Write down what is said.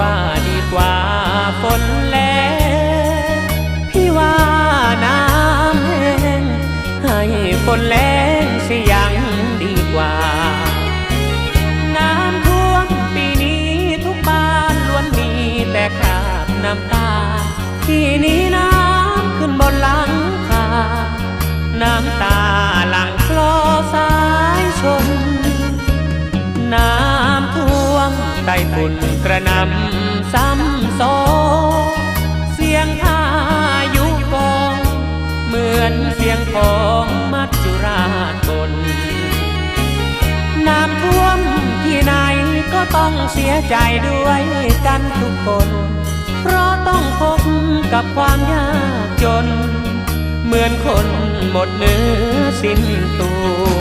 ว่าดีกว่าฝนแลพี่ว่าน้ำแห้งให้ฝนแลงสิยังดีกว่า น้ำท่วมปีนี้ทุกบ้านล้วนมีแต่คราบน้ำตา ทีนี้น้ำขึ้นบนหลังคา น้ำตาหลังคลอสา ฝุ่นกระนำซ้ำซ้อนเสียงพายุกองเหมือนเสียงของมัจจุราชบนน้ำท่วมที่ไหนก็ต้องเสียใจด้วยกันทุกคน เพราะต้องพบกับความยากจน เหมือนคนหมดเนื้อสิ้นตัว